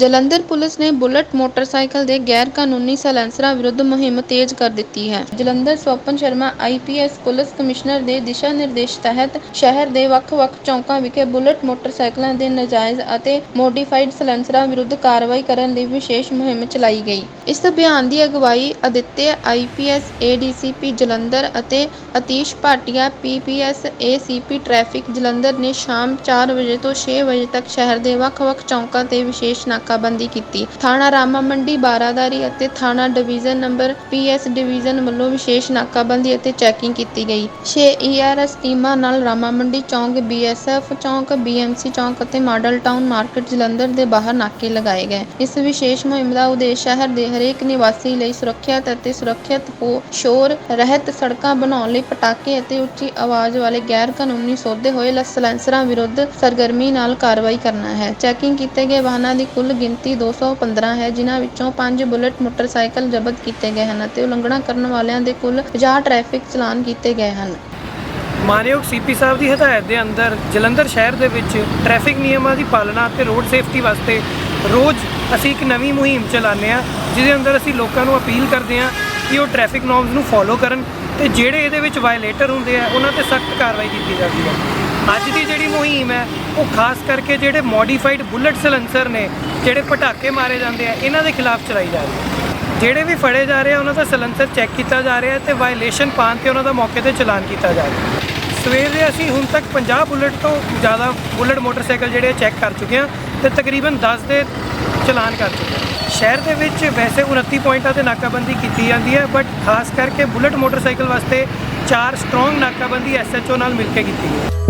Jalandhar police ਨੇ bullet motorcycle ਦੇ ਗੈਰ ਕਾਨੂੰਨੀ ਸਾਇਲੈਂਸਰਾਂ ਵਿਰੁੱਧ ਮੁਹਿੰਮ ਤੇਜ਼ ਕਰ ਦਿੱਤੀ ਹੈ। Jalandhar Swapan Sharma IPS police commissioner ਦੇ ਦਿਸ਼ਾ ਨਿਰਦੇਸ਼ ਤਹਿਤ ਸ਼ਹਿਰ ਦੇ ਵੱਖ-ਵੱਖ ਚੌਂਕਾਂ ਵਿਖੇ ਬੁਲਟ ਮੋਟਰਸਾਈਕਲਾਂ ਦੇ ਨਾਜਾਇਜ਼ ਅਤੇ ਮੋਡੀਫਾਈਡ ਸਾਇਲੈਂਸਰਾਂ ਵਿਰੁੱਧ ਕਾਰਵਾਈ ਕਰਨ ਲਈ ਵਿਸ਼ੇਸ਼ ਮੁਹਿੰਮ ਚਲਾਈ ਗਈ। ਇਸ ਅਭਿਆਨ ਦੀ ਅਗਵਾਈ ਅਦਿੱਤਿਆ ਆਈਪੀਐਸ ਏਡੀਸੀਪੀ ਜਲੰਧਰ ਅਤੇ Atish Bhatia PPS ACP traffic Jalandhar ਨੇ ਸ਼ਾਮ 4 ਵਜੇ ਤੋਂ 6 ਵਜੇ ਤੱਕ ਸ਼ਹਿਰ ਦੇ ਵੱਖ-ਵੱਖ ਚੌਂਕਾਂ ਤੇ ਵਿਸ਼ੇਸ਼ ਨਾਕਾਬੰਦੀ ਕੀਤੀ। ਥਾਣਾ ਰਾਮਾ ਮੰਡੀ, ਬਾਰਾਦਾਰੀ ਅਤੇ ਥਾਣਾ ਡਿਵੀਜ਼ਨ ਨੰਬਰ ਪੀਐਸ ਡਿਵੀਜ਼ਨ ਵੱਲੋਂ ਵਿਸ਼ੇਸ਼ ਨਾਕਾਬੰਦੀ ਅਤੇ ਚੈਕਿੰਗ ਕੀਤੀ ਗਈ। 6 ਈਆਰਐਸ ਟੀਮਾਂ ਨਾਲ ਰਾਮਾ ਮੰਡੀ ਚੌਂਕ ਬੀਐਸਐਫ ਚੌਂਕ ਬੀਐਮਸੀ ਚੌਂਕ ਅਤੇ ਮਾਡਲ ਟਾਊਨ ਮਾਰਕੀਟ ਜਲੰਧਰ ਦੇ ਬਾਹਰ ਨਾਕੇ ਲਗਾਏ ਗਏ। ਇਸ ਵਿਸ਼ੇਸ਼ ਮੁਹਿੰਮ ਦਾ ਉਦੇਸ਼ ਸ਼ਹਿਰ ਦੇ ਹਰੇਕ ਨਿਵਾਸੀ ਲਈ ਸੁਰੱਖਿਅਤ ਅਤੇ ਸੁਰੱਖਿਅਤ ਹੋ ਸ਼ੋਰ, ਰਹਿਤ ਸੜਕਾਂ ਬਣਾਉਣ ਲਈ ਪਟਾਕੇ ਅਤੇ ਉੱਚੀ ਆਵਾਜ਼ ਵਾਲੇ ਗੈਰ ਕਾਨੂੰਨੀ ਸੌਦੇ ਹੋਏ ਲਾਇਸੈਂਸਰਾਂ ਵਿਰੁੱਧ ਸਰਗਰਮੀ ਨਾਲ ਕਾਰਵਾਈ ਕਰਨਾ ਹੈ। ਚੈਕਿੰਗ ਕੀਤੇ ਗਏ ਵਾਹਨਾਂ ਦੀ ਕੁੱਲ ਗਿਣਤੀ 215 ਹੈ, ਜਿਨ੍ਹਾਂ ਵਿੱਚੋਂ 5 ਬੁਲਟ ਮੋਟਰਸਾਈਕਲ ਜ਼ਬਤ ਕੀਤੇ ਗਏ ਹਨ ਅਤੇ ਉਲੰਘਣਾ ਕਰਨ ਵਾਲਿਆਂ ਦੇ ਕੁੱਲ 50 ਟ੍ਰੈਫਿਕ ਚਲਾਨ ਕੀਤੇ ਗਏ ਹਨ। ਮਾਨਯੋਗ ਸੀਪੀ ਸਾਹਿਬ ਦੀ ਹਦਾਇਤ ਦੇ ਅੰਦਰ ਜਲੰਧਰ ਸ਼ਹਿਰ ਦੇ ਵਿੱਚ ਟ੍ਰੈਫਿਕ ਨਿਯਮਾਂ ਦੀ ਪਾਲਣਾ ਅਤੇ ਰੋਡ ਸੇਫਟੀ ਵਾਸਤੇ ਰੋਜ਼ ਅਸੀਂ ਇੱਕ ਨਵੀਂ ਮੁਹਿੰਮ ਚਲਾਉਂਦੇ ਹਾਂ, ਜਿਹਦੇ ਅੰਦਰ ਅਸੀਂ ਲੋਕਾਂ ਨੂੰ ਅਪੀਲ ਕਰਦੇ ਹਾਂ ਕਿ ਉਹ ਟ੍ਰੈਫਿਕ ਨੋਰਮਸ ਨੂੰ ਫੋਲੋ ਕਰਨ ਤੇ ਜਿਹੜੇ ਇਹਦੇ ਵਿੱਚ ਵਾਇਲੇਟਰ ਹੁੰਦੇ ਆ, ਉਹਨਾਂ ਤੇ ਸਖਤ ਕਾਰਵਾਈ ਕੀਤੀ ਜਾਂਦੀ ਹੈ ਅੱਜ ਦੀ ਜਿਹੜੀ ਮੁਹਿੰਮ ਹੈ, ਉਹ ਖਾਸ ਕਰਕੇ ਜਿਹੜੇ ਮੋਡੀਫਾਈਡ ਬੁਲਟ ਸਲੈਂਸਰ ਨੇ, ਜਿਹੜੇ ਪਟਾਕੇ ਮਾਰੇ ਜਾਂਦੇ ਆ, ਇਹਨਾਂ ਦੇ ਖਿਲਾਫ ਚਲਾਈ ਜਾ ਰਹੀ ਹੈ। ਜਿਹੜੇ ਵੀ ਫੜੇ ਜਾ ਰਹੇ ਆ, ਉਹਨਾਂ ਦਾ ਸਲੈਂਸਰ ਚੈੱਕ ਕੀਤਾ ਜਾ ਰਿਹਾ ਹੈ ਤੇ ਵਾਇਲੇਸ਼ਨ ਪਾਉਣ ਤੇ ਉਹਨਾਂ ਦਾ ਮੌਕੇ ਤੇ ਚਲਾਨ ਕੀਤਾ ਜਾ ਰਿਹਾ ਸਵੇਰ ਦੇ ਅਸੀਂ ਹੁਣ ਤੱਕ 50 ਬੁਲਟ ਤੋਂ ਜ਼ਿਆਦਾ ਬੁਲਟ ਮੋਟਰਸਾਈਕਲ ਜਿਹੜੇ ਚੈੱਕ ਕਰ ਚੁੱਕੇ ਹਾਂ ਤੇ ਤਕਰੀਬਨ 10 ਦੇ ਚਲਾਨ ਕਰ ਚੁੱਕੇ ਹਾਂ। ਸ਼ਹਿਰ ਦੇ ਵਿੱਚ ਵੈਸੇ 29 ਪੁਆਇੰਟਾਂ ਤੇ ਨਾਕਾਬੰਦੀ ਕੀਤੀ ਜਾਂਦੀ ਹੈ ਬਟ ਖਾਸ ਕਰਕੇ ਬੁਲਟ ਮੋਟਰਸਾਈਕਲ ਵਾਸਤੇ ਚਾਰ ਸਟਰੋਂਗ ਨਾਕਾਬੰਦੀ ਐਸਐਚਓ ਨਾਲ ਮਿਲ ਕੇ ਕੀਤੀ ਗਈ।